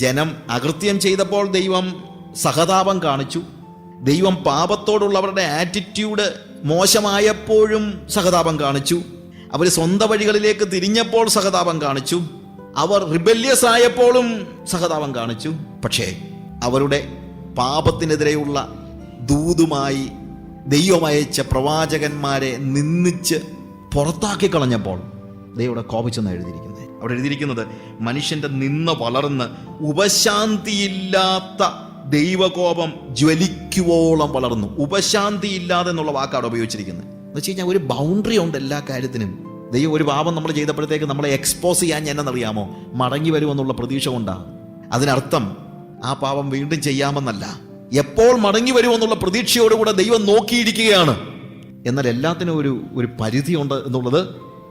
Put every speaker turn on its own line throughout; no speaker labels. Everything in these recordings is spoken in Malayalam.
ജനം അകൃത്യം ചെയ്തപ്പോൾ ദൈവം സഹതാപം കാണിച്ചു. ദൈവം പാപത്തോടുള്ളവരുടെ ആറ്റിറ്റ്യൂഡ് മോശമായപ്പോഴും സഹതാപം കാണിച്ചു. അവർ സ്വന്തം വഴികളിലേക്ക് തിരിഞ്ഞപ്പോൾ സഹതാപം കാണിച്ചു. അവർ റിബല്യസ് ആയപ്പോഴും സഹതാപം കാണിച്ചു. പക്ഷേ അവരുടെ പാപത്തിനെതിരെയുള്ള ദൂതുമായി ദൈവമയച്ച പ്രവാചകന്മാരെ നിന്ദിച്ച് പുറത്താക്കി കളഞ്ഞപ്പോൾ ദൈവം കോപിച്ചെന്ന് എഴുതിയിരിക്കുന്നത് അവിടെ എഴുതിയിരിക്കുന്നത് മനുഷ്യന്റെ നിന്ന് വളർന്ന് ഉപശാന്തിയില്ലാത്ത ദൈവകോപം ജ്വലിക്കുവോളം വളർന്നു. ഉപശാന്തിയില്ലാതെ എന്നുള്ള വാക്കാണ് ഉപയോഗിച്ചിരിക്കുന്നത്. എന്ന് വെച്ച് കഴിഞ്ഞാൽ ഒരു ബൗണ്ടറി ഉണ്ട് എല്ലാ കാര്യത്തിനും. ദൈവം ഒരു പാപം നമ്മൾ ചെയ്തപ്പോഴത്തേക്ക് നമ്മളെ എക്സ്പോസ് ചെയ്യാൻ എന്നറിയാമോ? മടങ്ങി വരുമെന്നുള്ള പ്രതീക്ഷ കൊണ്ടാണ്. അതിനർത്ഥം ആ പാപം വീണ്ടും ചെയ്യാമെന്നല്ല. എപ്പോൾ മടങ്ങി വരുമെന്നുള്ള പ്രതീക്ഷയോടുകൂടെ ദൈവം നോക്കിയിരിക്കുകയാണ്. എന്നാൽ എല്ലാത്തിനും ഒരു ഒരു പരിധിയുണ്ട് എന്നുള്ളത്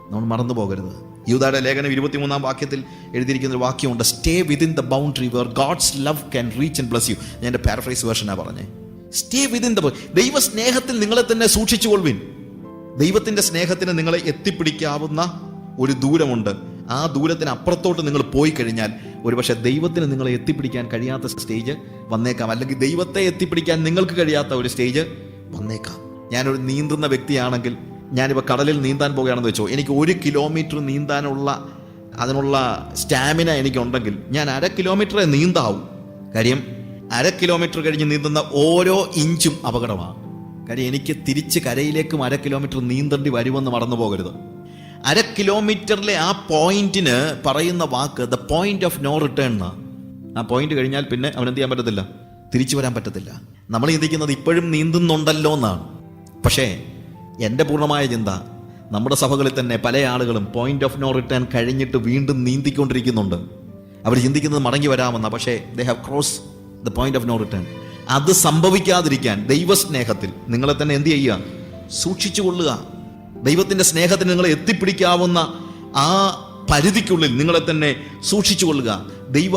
നമ്മൾ മറന്നു പോകരുത് യൂതായുടെ ലേഖനം ഇരുപത്തിമൂന്നാം വാക്യത്തിൽ എഴുതിയിരിക്കുന്ന ഒരു വാക്യമുണ്ട് stay within the boundary where God's love can reach and bless you ഞാൻ എന്റെ പാരഫ്രൈസ് വേർഷനാണ് പറഞ്ഞത് സ്റ്റേ വിതിൻ ദ ദൈവ സ്നേഹത്തിൽ നിങ്ങളെ തന്നെ സൂക്ഷിച്ചുകൊള്ളുവിൻ. ദൈവത്തിന്റെ സ്നേഹത്തിന് നിങ്ങളെ എത്തിപ്പിടിക്കാവുന്ന ഒരു ദൂരമുണ്ട്. ആ ദൂരത്തിന് അപ്പുറത്തോട്ട് നിങ്ങൾ പോയി കഴിഞ്ഞാൽ ഒരുപക്ഷെ ദൈവത്തിന് നിങ്ങളെ എത്തിപ്പിടിക്കാൻ കഴിയാത്ത സ്റ്റേജ് വന്നേക്കാം. അല്ലെങ്കിൽ ദൈവത്തെ എത്തിപ്പിടിക്കാൻ നിങ്ങൾക്ക് കഴിയാത്ത ഒരു സ്റ്റേജ് വന്നേക്കാം. ഞാനൊരു നീന്തുന്ന വ്യക്തിയാണെങ്കിൽ ഞാനിപ്പോൾ കടലിൽ നീന്താൻ പോകുകയാണെന്ന് വെച്ചോ എനിക്ക് ഒരു കിലോമീറ്റർ നീന്താനുള്ള അതിനുള്ള സ്റ്റാമിന എനിക്കുണ്ടെങ്കിൽ ഞാൻ അര കിലോമീറ്ററേ നീന്താവും. കാര്യം അര കിലോമീറ്റർ കഴിഞ്ഞ് നീന്തുന്ന ഓരോ ഇഞ്ചും അപകടമാണ്. കാര്യം എനിക്ക് തിരിച്ച് കരയിലേക്കും അര കിലോമീറ്റർ നീന്തേണ്ടി വരുമെന്ന് മറന്നു പോകരുത്. അര കിലോമീറ്ററിലെ ആ പോയിന്റിന് പറയുന്ന വാക്ക് the point of no return ആ പോയിന്റ് കഴിഞ്ഞാൽ പിന്നെ അവൻ എന്ത് ചെയ്യാൻ പറ്റത്തില്ല? തിരിച്ചു വരാൻ പറ്റത്തില്ല. നമ്മൾ ചിന്തിക്കുന്നത് ഇപ്പോഴും നീന്തുന്നുണ്ടല്ലോ എന്നാണ്. പക്ഷേ എന്റെ പൂർണമായ ചിന്ത നമ്മുടെ സഭകളിൽ തന്നെ പല ആളുകളും പോയിന്റ് ഓഫ് നോ റിട്ടേൺ കഴിഞ്ഞിട്ട് വീണ്ടും നീന്തിക്കൊണ്ടിരിക്കുന്നുണ്ട്. അവർ ചിന്തിക്കുന്നത് മടങ്ങി വരാമെന്ന പക്ഷേ they have cross the point of no return അത് സംഭവിക്കാതിരിക്കാൻ ദൈവസ്നേഹത്തിൽ നിങ്ങളെ തന്നെ എന്ത് ചെയ്യുക? സൂക്ഷിച്ചു കൊള്ളുക. ദൈവത്തിന്റെ സ്നേഹത്തിന് നിങ്ങളെ എത്തിപ്പിടിക്കാവുന്ന ആ പരിധിക്കുള്ളിൽ നിങ്ങളെ തന്നെ സൂക്ഷിച്ചു കൊള്ളുക. ദൈവ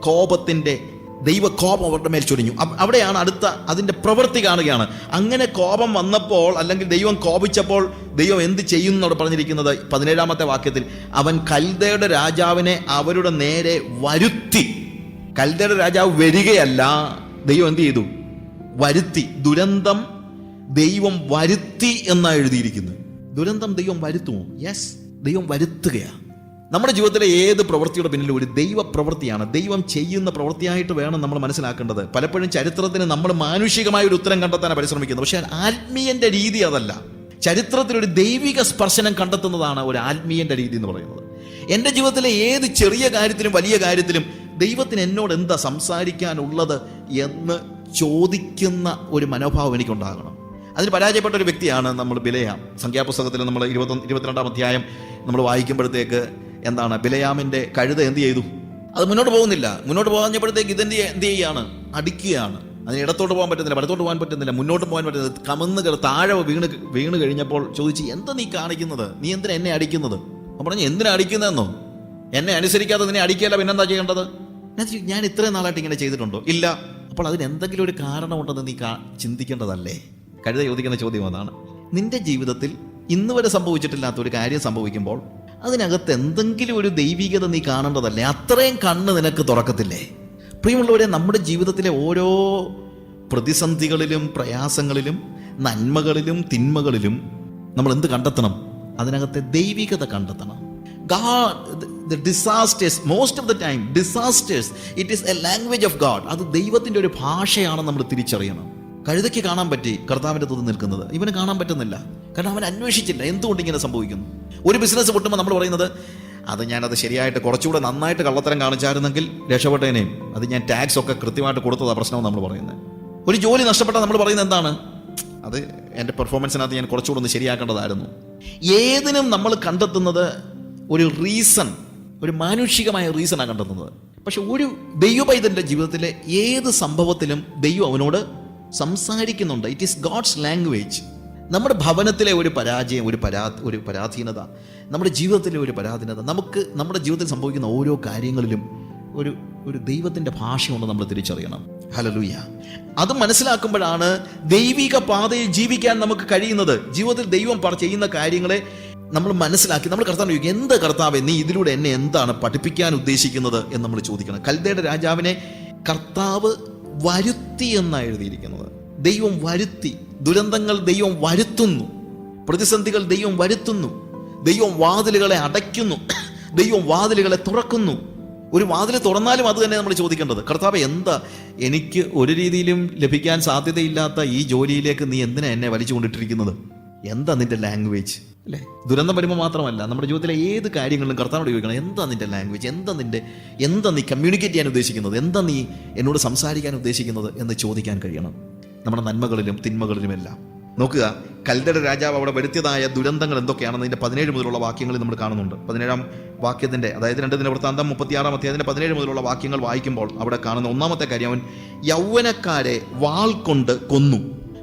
കോപത്തിന്റെ ദൈവ കോപം അവരുടെ മേൽ ചൊരിഞ്ഞു. അവിടെയാണ് അടുത്ത അതിന്റെ പ്രവൃത്തി കാണുകയാണ്. അങ്ങനെ കോപം വന്നപ്പോൾ അല്ലെങ്കിൽ ദൈവം കോപിച്ചപ്പോൾ ദൈവം എന്ത് ചെയ്യും എന്നോട് പറഞ്ഞിരിക്കുന്നത് പതിനേഴാമത്തെ വാക്യത്തിൽ അവൻ കൽദയുടെ രാജാവിനെ അവരുടെ നേരെ വരുത്തി. കൽദയുടെ രാജാവ് വരികയല്ല ദൈവം എന്ത് ചെയ്തു? വരുത്തി. ദുരന്തം ദൈവം വരുത്തി എന്നാണ് എഴുതിയിരിക്കുന്നത്. ദുരന്തം ദൈവം വരുത്തുമോ? യെസ് ദൈവം വരുത്തുകയാണ്. നമ്മുടെ ജീവിതത്തിലെ ഏത് പ്രവൃത്തിയുടെ പിന്നിൽ ഒരു ദൈവ പ്രവൃത്തിയാണ് ദൈവം ചെയ്യുന്ന പ്രവൃത്തിയായിട്ട് വേണം നമ്മൾ മനസ്സിലാക്കേണ്ടത്. പലപ്പോഴും ചരിത്രത്തിന് നമ്മൾ മാനുഷികമായ ഒരു ഉത്തരം കണ്ടെത്താനാണ് പരിശ്രമിക്കുന്നത്. പക്ഷേ ആത്മീയന്റെ രീതി അതല്ല. ചരിത്രത്തിൽ ഒരു ദൈവിക സ്പർശനം കണ്ടെത്തുന്നതാണ് ഒരു ആത്മീയന്റെ രീതി എന്ന് പറയുന്നത്. എന്റെ ജീവിതത്തിലെ ഏത് ചെറിയ കാര്യത്തിലും വലിയ കാര്യത്തിലും ദൈവത്തിന് എന്നോട് എന്താ സംസാരിക്കാനുള്ളത് എന്ന് ചോദിക്കുന്ന ഒരു മനോഭാവം എനിക്കുണ്ടാകണം. അതിന് പരാജയപ്പെട്ട ഒരു വ്യക്തിയാണ് നമ്മൾ ബിലയാം. സംഖ്യാപുസ്തകത്തിൽ നമ്മൾ ഇരുപത്തൊന്ന് ഇരുപത്തിരണ്ടാം അധ്യായം നമ്മൾ വായിക്കുമ്പോഴത്തേക്ക് എന്താണ് ബിലയാമിന്റെ കഴുത എന്ത് ചെയ്തു? അത് മുന്നോട്ട് പോകുന്നില്ല. മുന്നോട്ട് പോകാഞ്ഞപ്പോഴത്തേക്ക് ഇതെന്ത് എന്ത് ചെയ്യുകയാണ് അടിക്കുകയാണ്. അതിന് ഇടത്തോട്ട് പോകാൻ പറ്റുന്നില്ല വലത്തോട്ട് പോകാൻ പറ്റുന്നില്ല മുന്നോട്ട് പോകാൻ പറ്റുന്നില്ല. കമന്ന് താഴെ വീണ് വീണ് കഴിഞ്ഞപ്പോൾ ചോദിച്ചു എന്താ നീ കാണിക്കുന്നത്? നീ എന്തിനാ എന്നെ അടിക്കുന്നത്? അപ്പോൾ പറഞ്ഞു എന്തിനാ അടിക്കുന്നതെന്നോ? എന്നെ അനുസരിക്കാതെ നിന്നെ അടിക്കുകയല്ല പിന്നെന്താ ചെയ്യേണ്ടത്? ഞാൻ ഇത്രയും നാളായിട്ട് ഇങ്ങനെ ചെയ്തിട്ടുണ്ടോ? ഇല്ല. അപ്പോൾ അതിന് എന്തെങ്കിലും ഒരു കാരണമുണ്ടെന്ന് നീ ചിന്തിക്കേണ്ടതല്ലേ? കഴുത ചോദിക്കുന്ന ചോദ്യം അതാണ്. നിന്റെ ജീവിതത്തിൽ ഇന്നുവരെ സംഭവിച്ചിട്ടില്ലാത്ത ഒരു കാര്യം സംഭവിക്കുമ്പോൾ അതിനകത്ത് എന്തെങ്കിലും ഒരു ദൈവികത നീ കാണേണ്ടതല്ലേ? അത്രയും കണ്ണ് നിനക്ക് തുറക്കത്തില്ലേ? പ്രിയമുള്ളവരെ നമ്മുടെ ജീവിതത്തിലെ ഓരോ പ്രതിസന്ധികളിലും പ്രയാസങ്ങളിലും നന്മകളിലും തിന്മകളിലും നമ്മൾ എന്ത് കണ്ടെത്തണം? അതിനകത്തെ ദൈവികത കണ്ടെത്തണം. God the disasters most of the time disasters it is a language of God അത് ദൈവത്തിന്റെ ഒരു ഭാഷയാണ് നമ്മൾ തിരിച്ചറിയണം. കഴുതയ്ക്ക് കാണാൻ പറ്റി കർത്താവിന്റെ തുതി നിൽക്കുന്നത്. ഇവന് കാണാൻ പറ്റുന്നില്ല. കാരണം അവൻ അന്വേഷിച്ചില്ല. എന്തുകൊണ്ട് ഇങ്ങനെ സംഭവിക്കുന്നു? ഒരു ബിസിനസ് പൊട്ടുമ്പോൾ നമ്മൾ പറയുന്നത് അത് ഞാനത് ശരിയായിട്ട് കുറച്ചുകൂടെ നന്നായിട്ട് കള്ളത്തരം കാണിച്ചായിരുന്നെങ്കിൽ രക്ഷപ്പെട്ടേനെയും അത് ഞാൻ ടാക്സ് ഒക്കെ കൃത്യമായിട്ട് കൊടുത്തതാണ് പ്രശ്നം നമ്മൾ പറയുന്നത്. ഒരു ജോലി നഷ്ടപ്പെട്ടാൽ നമ്മൾ പറയുന്നത് എന്താണ്? അത് എന്റെ പെർഫോമൻസിനകത്ത് ഞാൻ കുറച്ചുകൂടെ ഒന്ന് ശരിയാക്കേണ്ടതായിരുന്നു. ഏതിനും നമ്മൾ കണ്ടെത്തുന്നത് ഒരു റീസൺ ഒരു മാനുഷികമായ റീസണാണ് കണ്ടെത്തുന്നത്. പക്ഷെ ഒരു ദൈവപൈതന്റെ ജീവിതത്തിലെ ഏത് സംഭവത്തിലും ദൈവം അവനോട് സംസാരിക്കുന്നുണ്ട്. ഇറ്റ് ഈസ് ഗോഡ്സ് ലാംഗ്വേജ് നമ്മുടെ ഭവനത്തിലെ ഒരു പരാജയം ഒരു പരാ ഒരു പരാധീനത നമ്മുടെ ജീവിതത്തിലെ ഒരു പരാധീനത നമുക്ക് നമ്മുടെ ജീവിതത്തിൽ സംഭവിക്കുന്ന ഓരോ കാര്യങ്ങളിലും ഒരു ഒരു ദൈവത്തിന്റെ ഭാഷയുണ്ട് നമ്മൾ തിരിച്ചറിയണം. ഹലലൂയ അത് മനസ്സിലാക്കുമ്പോഴാണ് ദൈവിക പാതയിൽ ജീവിക്കാൻ നമുക്ക് കഴിയുന്നത്. ജീവിതത്തിൽ ദൈവം ചെയ്യുന്ന കാര്യങ്ങളെ നമ്മൾ മനസ്സിലാക്കി നമ്മൾ കർത്താവ് ചോദിക്കും എന്ത് കർത്താവെ നീ ഇതിലൂടെ എന്നെ എന്താണ് പഠിപ്പിക്കാൻ ഉദ്ദേശിക്കുന്നത്? എന്ന് നമ്മൾ ചോദിക്കണം. കൽദയുടെ രാജാവിനെ കർത്താവ് വരുത്തി എന്നാണ് എഴുതിയിരിക്കുന്നത്. ദൈവം വരുത്തി. ദുരന്തങ്ങൾ ദൈവം വരുത്തുന്നു. പ്രതിസന്ധികൾ ദൈവം വരുത്തുന്നു. ദൈവം വാതിലുകളെ അടയ്ക്കുന്നു. ദൈവം വാതിലുകളെ തുറക്കുന്നു. ഒരു വാതിൽ തുറന്നാലും അത് തന്നെ നമ്മൾ ചോദിക്കേണ്ടത്. കർത്താവ് എന്താ എനിക്ക് ഒരു രീതിയിലും ലഭിക്കാൻ സാധ്യതയില്ലാത്ത ഈ ജോലിയിലേക്ക് നീ എന്തിനാ എന്നെ വലിച്ചു കൊണ്ടിട്ടിരിക്കുന്നത് എന്താ നിന്റെ ലാംഗ്വേജ് അല്ലേ? ദുരന്തം വരുമ്പോൾ മാത്രമല്ല നമ്മുടെ ജീവിതത്തിലെ ഏത് കാര്യങ്ങളിലും കർത്താനോട് ചോദിക്കണം എന്താ നിന്റെ ലാംഗ്വേജ് എന്താ നിന്റെ എന്താ നീ കമ്മ്യൂണിക്കേറ്റ് ചെയ്യാൻ ഉദ്ദേശിക്കുന്നത്? എന്താ നീ എന്നോട് സംസാരിക്കാൻ ഉദ്ദേശിക്കുന്നത്? എന്ന് ചോദിക്കാൻ കഴിയണം. നമ്മുടെ നന്മകളിലും തിന്മകളിലുമെല്ലാം. നോക്കുക കൽതട രാജാവ് അവിടെ വരുത്തിയതായ ദുരന്തങ്ങൾ എന്തൊക്കെയാണെന്ന് ഇതിന്റെ പതിനേഴ് മുതലുള്ള വാക്യങ്ങളിൽ നമ്മൾ കാണുന്നുണ്ട്. പതിനേഴാം വാക്യത്തിന്റെ അതായത് രണ്ട് വൃത്താന്തം മുപ്പത്തിയാറാം അധ്യായത്തിന്റെ പതിനേഴ് മുതലുള്ള വാക്യങ്ങൾ വായിക്കുമ്പോൾ അവിടെ കാണുന്ന ഒന്നാമത്തെ കാര്യം അവൻ യൗവനക്കാരെ വാൾ കൊണ്ട് കൊന്നു.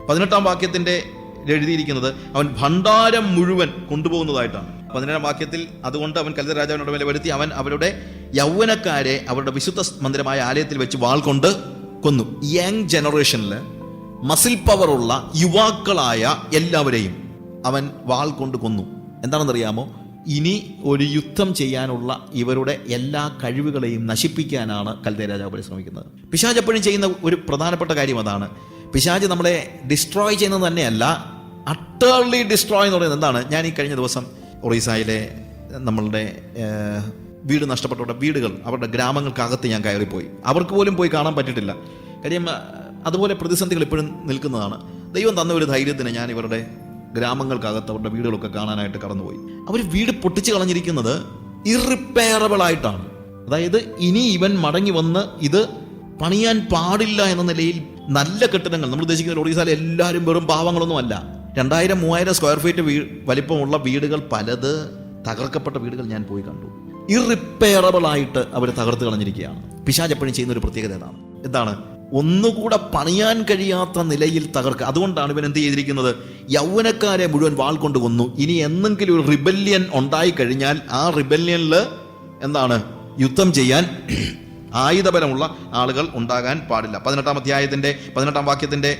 പതിനെട്ടാം വാക്യത്തിന്റെ എഴുതിയിരിക്കുന്നത് അവൻ ഭണ്ഡാരം മുഴുവൻ കൊണ്ടുപോകുന്നതായിട്ടാണ്. പതിനേഴാം വാക്യത്തിൽ അതുകൊണ്ട് അവൻ കലിത രാജാവിനോട് മേലെ വരുത്തി അവൻ അവരുടെ യൗവനക്കാരെ അവരുടെ വിശുദ്ധ മന്ദിരമായ ആലയത്തിൽ വെച്ച് വാൾ കൊണ്ട് കൊന്നു. യങ് ജനറേഷനിൽ മസിൽ പവറുള്ള യുവാക്കളായ എല്ലാവരെയും അവൻ വാൾ കൊണ്ട് കൊന്നു. എന്താണെന്നറിയാമോ? ഇനി ഒരു യുദ്ധം ചെയ്യാനുള്ള ഇവരുടെ എല്ലാ കഴിവുകളെയും നശിപ്പിക്കാനാണ് കൽദേ രാജാവ് പരിശ്രമിക്കുന്നത്. പിശാജ് എപ്പോഴും ചെയ്യുന്ന ഒരു പ്രധാനപ്പെട്ട കാര്യം അതാണ്. പിശാജ് നമ്മളെ ഡിസ്ട്രോയ് ചെയ്യുന്നത് തന്നെയല്ല അട്ടേർലി ഡിസ്ട്രോയ് എന്ന് പറയുന്നത് എന്താണ്? ഞാൻ ഈ കഴിഞ്ഞ ദിവസം ഒറീസയിലെ നമ്മളുടെ വീട് നഷ്ടപ്പെട്ടവരുടെ വീടുകൾ അവരുടെ ഗ്രാമങ്ങൾക്കകത്ത് ഞാൻ കയറിപ്പോയി. അവർക്ക് പോലും പോയി കാണാൻ പറ്റിയിട്ടില്ല. കാര്യം അതുപോലെ പ്രതിസന്ധികൾ ഇപ്പോഴും നിൽക്കുന്നതാണ്. ദൈവം തന്ന ഒരു ധൈര്യത്തിന് ഞാൻ ഇവരുടെ ഗ്രാമങ്ങൾക്കകത്ത് അവരുടെ വീടുകളൊക്കെ കാണാനായിട്ട് കടന്നുപോയി. അവർ വീട് പൊട്ടിച്ച് കളഞ്ഞിരിക്കുന്നത് ഇറിപ്പയറബിൾ ആയിട്ടാണ്. അതായത് ഇനി ഇവൻ മടങ്ങി വന്ന് ഇത് പണിയാൻ പാടില്ല എന്ന നിലയിൽ നല്ല കെട്ടിടങ്ങൾ നമ്മൾ ഉദ്ദേശിക്കുന്ന ഒറീസയിലെ എല്ലാവരും വെറും പാവങ്ങളൊന്നും അല്ല രണ്ടായിരം മൂവായിരം സ്ക്വയർ ഫീറ്റ് വീ വലിപ്പമുള്ള വീടുകൾ പലത് തകർക്കപ്പെട്ട വീടുകൾ ഞാൻ പോയി കണ്ടു. ഇറിപ്പയറബിൾ ആയിട്ട് അവർ തകർത്ത് കളഞ്ഞിരിക്കുകയാണ്. പിശാജ് എപ്പോഴും ചെയ്യുന്ന ഒരു പ്രത്യേകത ഇതാണ്. എന്താണ്? ഒന്നുകൂടെ പണിയാൻ കഴിയാത്ത നിലയിൽ തകർക്കുക അതുകൊണ്ടാണ് ഇവൻ എന്ത് ചെയ്തിരിക്കുന്നത്? യൗവനക്കാരെ മുഴുവൻ വാൾ കൊണ്ട് കൊന്നു. ഇനി എന്തെങ്കിലും ഒരു റിബല്യൻ ഉണ്ടായി കഴിഞ്ഞാൽ ആ റിബല്യനിൽ എന്താണ്? യുദ്ധം ചെയ്യാൻ ആയുധബലമുള്ള ആളുകൾ ഉണ്ടാകാൻ പാടില്ല. പതിനെട്ടാം അധ്യായത്തിന്റെ പതിനെട്ടാം വാക്യത്തിന്റെ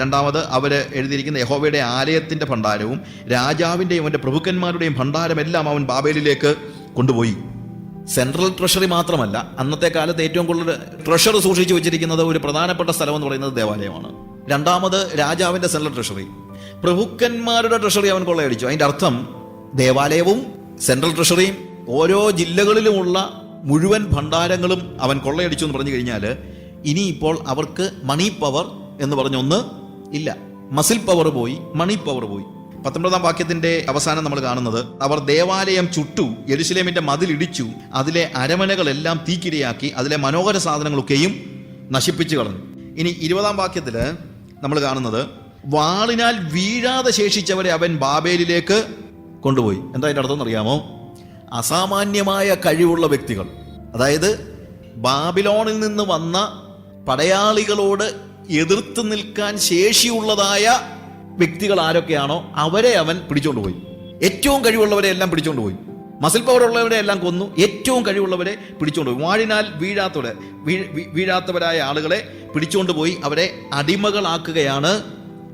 രണ്ടാമത് അവർ എഴുതിയിരിക്കുന്ന യഹോവയുടെ ആലയത്തിന്റെ ഭണ്ഡാരവും രാജാവിന്റെയും അവന്റെ പ്രഭുക്കന്മാരുടെയും ഭണ്ഡാരമെല്ലാം അവൻ ബാബേലിലേക്ക് കൊണ്ടുപോയി. സെൻട്രൽ ട്രഷറി മാത്രമല്ല അന്നത്തെ കാലത്ത് ഏറ്റവും കൂടുതൽ ട്രഷർ സൂക്ഷിച്ചു വെച്ചിരിക്കുന്നത് ഒരു പ്രധാനപ്പെട്ട സ്ഥലം എന്ന് പറയുന്നത് ദേവാലയമാണ്. രണ്ടാമത് രാജാവിന്റെ സെൻട്രൽ ട്രഷറി. പ്രഭുക്കന്മാരുടെ ട്രഷറി അവൻ കൊള്ളയടിച്ചു. അതിന്റെ അർത്ഥം ദേവാലയവും സെൻട്രൽ ട്രഷറിയും ഓരോ ജില്ലകളിലുമുള്ള മുഴുവൻ ഭണ്ഡാരങ്ങളും അവൻ കൊള്ളയടിച്ചു എന്ന് പറഞ്ഞു കഴിഞ്ഞാൽ ഇനിയിപ്പോൾ അവർക്ക് മണി പവർ എന്ന് പറഞ്ഞൊന്ന് ഇല്ല. മസിൽ പവർ പോയി മണി പവർ പോയി. പത്തൊമ്പതാം വാക്യത്തിന്റെ അവസാനം നമ്മൾ കാണുന്നത് അവർ ദേവാലയം ചുട്ടു യെരുശലേമിന്റെ മതിൽ ഇടിച്ചു അതിലെ അരമനകളെല്ലാം തീക്കിരയാക്കി അതിലെ മനോഹര സാധനങ്ങളൊക്കെയും നശിപ്പിച്ചു കളഞ്ഞു. ഇനി ഇരുപതാം വാക്യത്തിൽ നമ്മൾ കാണുന്നത് വാളിനാൽ വീഴാതെ ശേഷിച്ചവരെ അവൻ ബാബേലിലേക്ക് കൊണ്ടുപോയി. എന്താ അതിന്റെ അർത്ഥം അറിയാമോ? അസാമാന്യമായ കഴിവുള്ള വ്യക്തികൾ. അതായത് ബാബിലോണിൽ നിന്ന് വന്ന പടയാളികളോട് എതിർത്ത് നിൽക്കാൻ ശേഷിയുള്ളതായ വ്യക്തികൾ ആരൊക്കെയാണോ അവരെ അവൻ പിടിച്ചോണ്ട് പോയി. ഏറ്റവും കഴിവുള്ളവരെ എല്ലാം പിടിച്ചോണ്ട് പോയി. മസിൽ പവർ ഉള്ളവരെ എല്ലാം കൊന്നു. ഏറ്റവും കഴിവുള്ളവരെ പിടിച്ചോണ്ട് പോയി. വാഴിനാൽ വീഴാത്തവരെ വീഴാത്തവരായ ആളുകളെ പിടിച്ചോണ്ട് പോയി. അവരെ അടിമകളാക്കുകയാണ്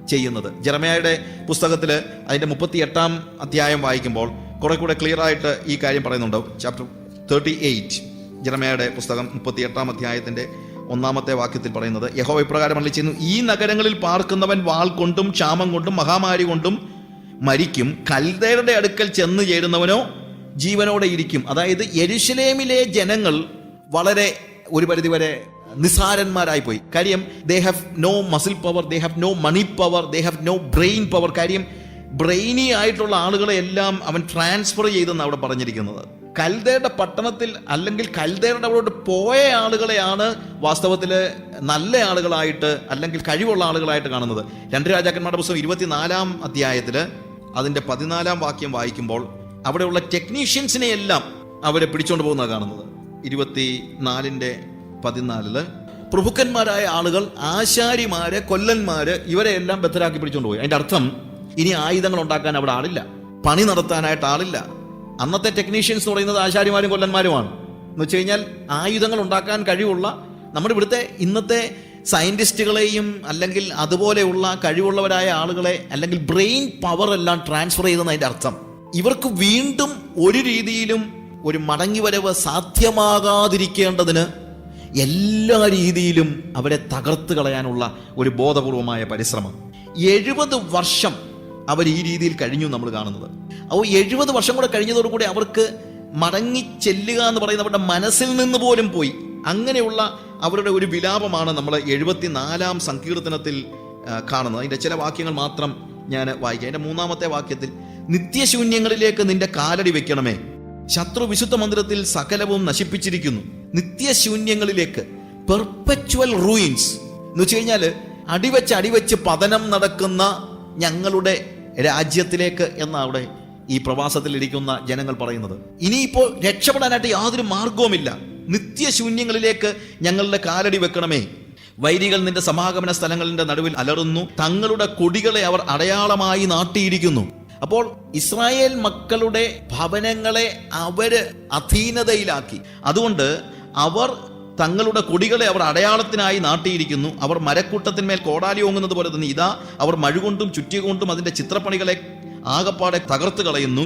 ചെയ്യുന്നത്. ജെറമയായുടെ പുസ്തകത്തിൽ അതിന്റെ മുപ്പത്തി എട്ടാം അധ്യായം വായിക്കുമ്പോൾ കുറെ കൂടെ ക്ലിയർ ആയിട്ട് ഈ കാര്യം പറയുന്നുണ്ട്. ചാപ്റ്റർ തേർട്ടി എയ്റ്റ് ജനമയുടെ പുസ്തകം മുപ്പത്തി എട്ടാം അധ്യായത്തിന്റെ ഒന്നാമത്തെ വാക്യത്തിൽ പറയുന്നത് യഹോ ഇപ്രകാരം അള്ളി ചെയ്യുന്നു ഈ നഗരങ്ങളിൽ പാർക്കുന്നവൻ വാൾ കൊണ്ടും ക്ഷാമം കൊണ്ടും മഹാമാരി കൊണ്ടും മരിക്കും. കൽതേരുടെ അടുക്കൽ ചെന്ന് ചേരുന്നവനോ ജീവനോടെ ഇരിക്കും. അതായത് എരുഷലേമിലെ ജനങ്ങൾ വളരെ ഒരു പരിധിവരെ നിസാരന്മാരായി പോയി കാര്യം they have no muscle power they have no money power they have no brain power കാര്യം ബ്രെയിനി ആയിട്ടുള്ള ആളുകളെ എല്ലാം അവൻ ട്രാൻസ്ഫർ ചെയ്തെന്ന് അവിടെ പറഞ്ഞിരിക്കുന്നത്. കൽദയുടെ പട്ടണത്തിൽ അല്ലെങ്കിൽ കൽദയുടെ അവിടോട്ട് പോയ ആളുകളെയാണ് വാസ്തവത്തിൽ നല്ല ആളുകളായിട്ട് അല്ലെങ്കിൽ കഴിവുള്ള ആളുകളായിട്ട് കാണുന്നത്. രണ്ട് രാജാക്കന്മാരുടെ പുസ്തകം ഇരുപത്തിനാലാം അധ്യായത്തിൽ അതിന്റെ പതിനാലാം വാക്യം വായിക്കുമ്പോൾ അവിടെയുള്ള ടെക്നീഷ്യൻസിനെ എല്ലാം അവരെ പിടിച്ചോണ്ട് പോകുന്നതാണ് കാണുന്നത്. ഇരുപത്തി നാലിന്റെ പതിനാലിൽ പ്രഭുക്കന്മാരായ ആളുകൾ ആശാരിമാര് കൊല്ലന്മാര് ഇവരെ എല്ലാം ബദ്ധരാക്കി പിടിച്ചോണ്ട് പോയി. അതിന്റെ അർത്ഥം ഇനി ആയുധങ്ങൾ ഉണ്ടാക്കാൻ അവിടെ ആളില്ല. പണി നടത്താനായിട്ട് ആളില്ല. അന്നത്തെ ടെക്നീഷ്യൻസ് എന്ന് പറയുന്നത് ആശാരിമാരും കൊല്ലന്മാരുമാണ്. എന്ന് വെച്ച് കഴിഞ്ഞാൽ ആയുധങ്ങൾ ഉണ്ടാക്കാൻ കഴിവുള്ള നമ്മുടെ ഇവിടുത്തെ ഇന്നത്തെ സയന്റിസ്റ്റുകളെയും അല്ലെങ്കിൽ അതുപോലെയുള്ള കഴിവുള്ളവരായ ആളുകളെ അല്ലെങ്കിൽ ബ്രെയിൻ പവർ എല്ലാം ട്രാൻസ്ഫർ ചെയ്തെന്ന് അർത്ഥം. ഇവർക്ക് വീണ്ടും ഒരു രീതിയിലും ഒരു മടങ്ങിവരവ് സാധ്യമാകാതിരിക്കേണ്ടതിന് എല്ലാ രീതിയിലും അവരെ തകർത്ത് കളയാനുള്ള ഒരു ബോധപൂർവമായ പരിശ്രമം. എഴുപത് വർഷം അവർ ഈ രീതിയിൽ കഴിഞ്ഞു നമ്മൾ കാണുന്നത്. അപ്പോൾ എഴുപത് വർഷം കൂടെ കഴിഞ്ഞതോടുകൂടി അവർക്ക് മടങ്ങി ചെല്ലുക എന്ന് പറയുന്ന അവരുടെ മനസ്സിൽ നിന്ന് പോലും പോയി. അങ്ങനെയുള്ള അവരുടെ ഒരു വിലാപമാണ് നമ്മൾ എഴുപത്തിനാലാം സങ്കീർത്തനത്തിൽ കാണുന്നത്. അതിന്റെ ചില വാക്യങ്ങൾ മാത്രം ഞാൻ വായിക്കാം. അതിന്റെ മൂന്നാമത്തെ വാക്യത്തിൽ നിത്യശൂന്യങ്ങളിലേക്ക് നിന്റെ കാലടി വെക്കണമേ. ശത്രു വിശുദ്ധ മന്ദിരത്തിൽ സകലവും നശിപ്പിച്ചിരിക്കുന്നു. നിത്യശൂന്യങ്ങളിലേക്ക്. പെർപ്പച്വൽ റൂയിൻസ് എന്ന് വെച്ച് കഴിഞ്ഞാൽ അടിവെച്ച് അടിവെച്ച് പതനം നടക്കുന്ന ഞങ്ങളുടെ രാജ്യത്തിലേക്ക് എന്ന അവിടെ ഈ പ്രവാസത്തിൽ ഇരിക്കുന്ന ജനങ്ങൾ പറയുന്നത്. ഇനിയിപ്പോൾ രക്ഷപ്പെടാനായിട്ട് യാതൊരു മാർഗവുമില്ല നിത്യശൂന്യങ്ങളിലേക്ക് ഞങ്ങളുടെ കാലടി വെക്കണമേ. വൈരികൾ നിന്റെ സമാഗമന സ്ഥലങ്ങളുടെ നടുവിൽ അലറുന്നു. തങ്ങളുടെ കൊടികളെ അവർ അടയാളമായി നാട്ടിയിരിക്കുന്നു. അപ്പോൾ ഇസ്രായേൽ മക്കളുടെ ഭവനങ്ങളെ അവർ അധീനതയിലാക്കി. അതുകൊണ്ട് അവർ തങ്ങളുടെ കൊടികളെ അവർ അടയാളത്തിനായി നാട്ടിയിരിക്കുന്നു. അവർ മരക്കൂട്ടത്തിന്മേൽ കോടാലി ഓങ്ങുന്നത് പോലെ തന്നെ ഇതാ അവർ മഴുകൊണ്ടും ചുറ്റികൊണ്ടും അതിന്റെ ചിത്രപ്പണികളെ ആകപ്പാടെ തകർത്ത് കളയുന്നു.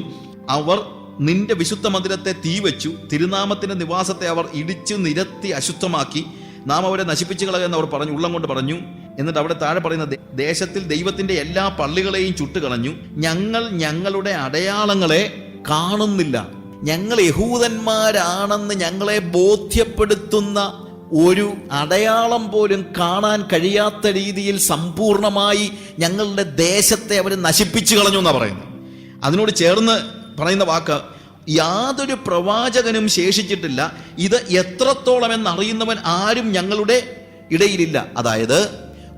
അവർ നിന്റെ വിശുദ്ധ മന്ദിരത്തെ തീവച്ചു. തിരുനാമത്തിന്റെ നിവാസത്തെ അവർ ഇടിച്ചു നിരത്തി അശുദ്ധമാക്കി. നാം അവരെ നശിപ്പിച്ചു കളയെന്ന് അവർ പറഞ്ഞു. ഉള്ളം കൊണ്ട് പറഞ്ഞു. എന്നിട്ട് അവിടെ താഴെ പറയുന്ന ദേശത്തിൽ ദൈവത്തിന്റെ എല്ലാ പള്ളികളെയും ചുട്ടുകളഞ്ഞു. ഞങ്ങൾ ഞങ്ങളുടെ അടയാളങ്ങളെ കാണുന്നില്ല. ഞങ്ങൾ യഹൂദന്മാരാണെന്ന് ഞങ്ങളെ ബോധ്യപ്പെടുത്തുന്ന ഒരു അടയാളം പോലും കാണാൻ കഴിയാത്ത രീതിയിൽ സമ്പൂർണമായി ഞങ്ങളുടെ ദേശത്തെ അവർ നശിപ്പിച്ചു കളഞ്ഞു എന്നാണ് പറയുന്നത്. അതിനോട് ചേർന്ന് പറയുന്ന വാക്ക് യാതൊരു പ്രവാചകനും ശേഷിച്ചിട്ടില്ല. ഇത് എത്രത്തോളം എന്നറിയുന്നവൻ ആരും ഞങ്ങളുടെ ഇടയിലില്ല. അതായത്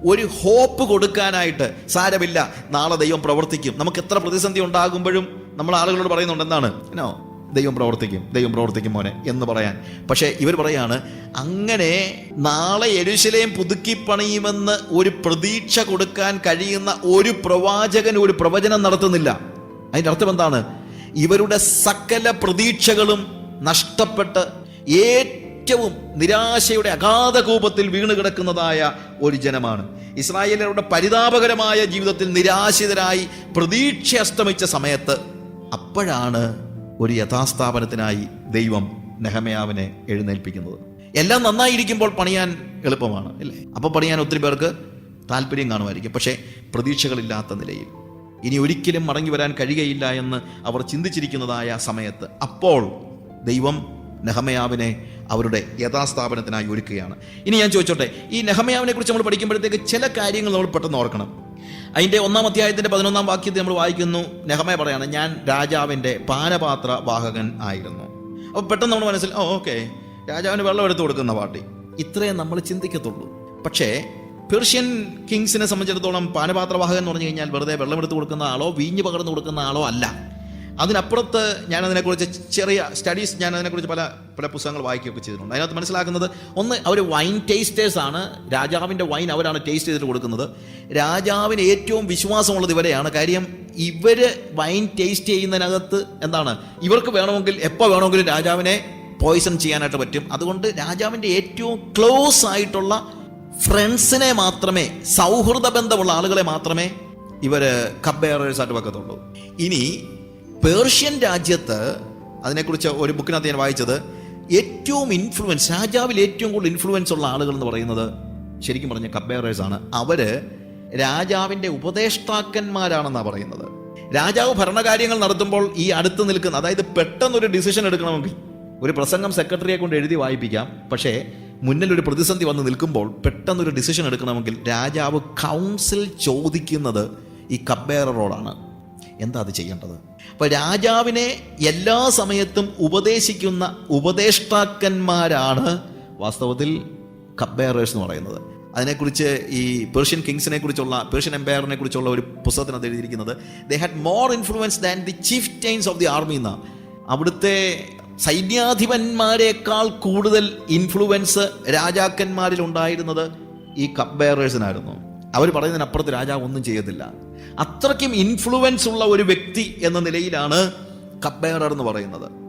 ഒരു ഹോപ്പ് കൊടുക്കാനായിട്ട് സാരമില്ല. നാളെ ദൈവം പ്രവർത്തിക്കും. നമുക്ക് എത്ര പ്രതിസന്ധി ഉണ്ടാകുമ്പോഴും നമ്മൾ ആളുകളോട് പറയുന്നുണ്ട് എന്താണ്? നോ ദൈവം പ്രവർത്തിക്കും ദൈവം പ്രവർത്തിക്കും മോനെ എന്ന് പറയാൻ. പക്ഷേ ഇവർ പറയാണ് അങ്ങനെ നാളെ എരുശലേം പുതുക്കി പണിയുമെന്ന് ഒരു പ്രതീക്ഷ കൊടുക്കാൻ കഴിയുന്ന ഒരു പ്രവാചകൻ ഒരു പ്രവചനം നടത്തുന്നില്ല. അതിന്റെ അർത്ഥം എന്താണ്? ഇവരുടെ സകല പ്രതീക്ഷകളും നഷ്ടപ്പെട്ട് ഏറ്റവും നിരാശയുടെ അഗാധ കൂപത്തിൽ വീണ് കിടക്കുന്നതായ ഒരു ജനമാണ്. ഇസ്രായേലരുടെ പരിതാപകരമായ ജീവിതത്തിൽ നിരാശിതരായി പ്രതീക്ഷ അസ്തമിച്ച സമയത്ത് അപ്പോഴാണ് ഒരു യഥാസ്ഥാപനത്തിനായി ദൈവം നെഹമയാവിനെ എഴുന്നേൽപ്പിക്കുന്നത്. എല്ലാം നന്നായിരിക്കുമ്പോൾ പണിയാൻ എളുപ്പമാണ് അല്ലേ? അപ്പോൾ പണിയാൻ ഒത്തിരി പേർക്ക് താല്പര്യം കാണുമായിരിക്കും. പക്ഷേ പ്രതീക്ഷകളില്ലാത്ത നിലയിൽ. ഇനി ഒരിക്കലും മടങ്ങി വരാൻ കഴിയുകയില്ല എന്ന് അവർ ചിന്തിച്ചിരിക്കുന്നതായ സമയത്ത് അപ്പോൾ ദൈവം നെഹമയാവിനെ അവരുടെ യഥാസ്ഥാപനത്തിനായി ഒരുക്കുകയാണ്. ഇനി ഞാൻ ചോദിച്ചോട്ടെ ഈ നെഹമയാവിനെ കുറിച്ച് നമ്മൾ പഠിക്കുമ്പോഴത്തേക്ക് ചില കാര്യങ്ങൾ നമ്മൾ പെട്ടെന്ന് ഓർക്കണം. അതിന്റെ ഒന്നാം അധ്യായത്തിന്റെ പതിനൊന്നാം വാക്യത്തിൽ നമ്മൾ വായിക്കുന്നു. നെഹമയ പറയാണ് ഞാൻ രാജാവിന്റെ പാനപാത്ര വാഹകൻ ആയിരുന്നു. അപ്പോൾ പെട്ടെന്ന് നമ്മൾ മനസ്സിൽ ഓ ഓക്കെ രാജാവിന് വെള്ളം എടുത്തു കൊടുക്കുന്ന പാർട്ടി. ഇത്രയും നമ്മൾ ചിന്തിക്കത്തുള്ളൂ. പക്ഷേ പേർഷ്യൻ കിങ്സിനെ സംബന്ധിച്ചിടത്തോളം പാനപാത്രവാഹകൻ എന്ന് പറഞ്ഞു കഴിഞ്ഞാൽ വെറുതെ വെള്ളം എടുത്തു കൊടുക്കുന്ന ആളോ വീഞ്ഞ് പകർന്നു കൊടുക്കുന്ന ആളോ അല്ല. അതിനപ്പുറത്ത് ഞാൻ അതിനെക്കുറിച്ച് ചെറിയ സ്റ്റഡീസ് ഞാൻ അതിനെക്കുറിച്ച് പല പല പുസ്തകങ്ങൾ വായിക്കുകയൊക്കെ ചെയ്തിട്ടുണ്ട്. അതിനകത്ത് മനസ്സിലാക്കുന്നത് ഒന്ന് അവർ വൈൻ ടേസ്റ്റേഴ്സ് ആണ്. രാജാവിന്റെ വൈൻ അവരാണ് ടേസ്റ്റ് ചെയ്തിട്ട് കൊടുക്കുന്നത്. രാജാവിന് ഏറ്റവും വിശ്വാസമുള്ളത് ഇവരെയാണ്. കാര്യം ഇവർ വൈൻ ടേസ്റ്റ് ചെയ്യുന്നതിനകത്ത് എന്താണ്? ഇവർക്ക് വേണമെങ്കിൽ എപ്പോൾ വേണമെങ്കിലും രാജാവിനെ പോയിസൺ ചെയ്യാനായിട്ട് പറ്റും. അതുകൊണ്ട് രാജാവിന്റെ ഏറ്റവും ക്ലോസ് ആയിട്ടുള്ള ഫ്രണ്ട്സിനെ മാത്രമേ സൗഹൃദ ബന്ധമുള്ള ആളുകളെ മാത്രമേ ഇവർ കപ്പേറേഴ്സ് ആയിട്ട് വെക്കത്തുള്ളൂ. ഇനി പേർഷ്യൻ രാജ്യത്ത് അതിനെക്കുറിച്ച് ഒരു ബുക്കിനകത്ത് ഞാൻ വായിച്ചത് ഏറ്റവും ഇൻഫ്ലുവൻസ് രാജാവിൽ ഏറ്റവും കൂടുതൽ ഇൻഫ്ലുവൻസ് ഉള്ള ആളുകൾ എന്ന് പറയുന്നത് ശരിക്കും പറഞ്ഞ കബേറേഴ്സ് ആണ്. അവർ രാജാവിന്റെ ഉപദേഷ്ടാക്കന്മാരാണെന്നാണ് പറയുന്നത്. രാജാവ് ഭരണകാര്യങ്ങൾ നടത്തുമ്പോൾ ഈ അടുത്ത് നിൽക്കുന്ന അതായത് പെട്ടെന്ന് ഒരു ഡിസിഷൻ എടുക്കണമെങ്കിൽ ഒരു പ്രസംഗം സെക്രട്ടറിയെ കൊണ്ട് എഴുതി വായിപ്പിക്കാം. പക്ഷേ മുന്നിൽ ഒരു പ്രതിസന്ധി വന്ന് നിൽക്കുമ്പോൾ പെട്ടെന്ന് ഒരു ഡിസിഷൻ എടുക്കണമെങ്കിൽ രാജാവ് കൗൺസിൽ ചോദിക്കുന്നത് ഈ കബേറോടാണ് എന്താ അത് ചെയ്യേണ്ടത്? അപ്പൊ രാജാവിനെ എല്ലാ സമയത്തും ഉപദേശിക്കുന്ന ഉപദേഷ്ടാക്കന്മാരാണ് വാസ്തവത്തിൽ കബ്ബേറേഴ്സ് എന്ന് പറയുന്നത്. അതിനെക്കുറിച്ച് ഈ പേർഷ്യൻ കിങ്സിനെ കുറിച്ചുള്ള പേർഷ്യൻ എംപയറിനെ കുറിച്ചുള്ള ഒരു പുസ്തകത്തിനകത്ത് എഴുതിയിരിക്കുന്നത് they had more influence than the chieftains of the army എന്ന അവിടുത്തെ സൈന്യാധിപന്മാരെക്കാൾ കൂടുതൽ ഇൻഫ്ലുവൻസ് രാജാക്കന്മാരിൽ ഉണ്ടായിരുന്നത് ഈ കപ്പ് അവർ പറയുന്നതിനപ്പുറത്ത് രാജാവ് ഒന്നും ചെയ്യത്തില്ല. അത്രയ്ക്കും ഇൻഫ്ലുവൻസ് ഉള്ള ഒരു വ്യക്തി എന്ന നിലയിലാണ് കബ്ബേറർ എന്ന് പറയുന്നത്.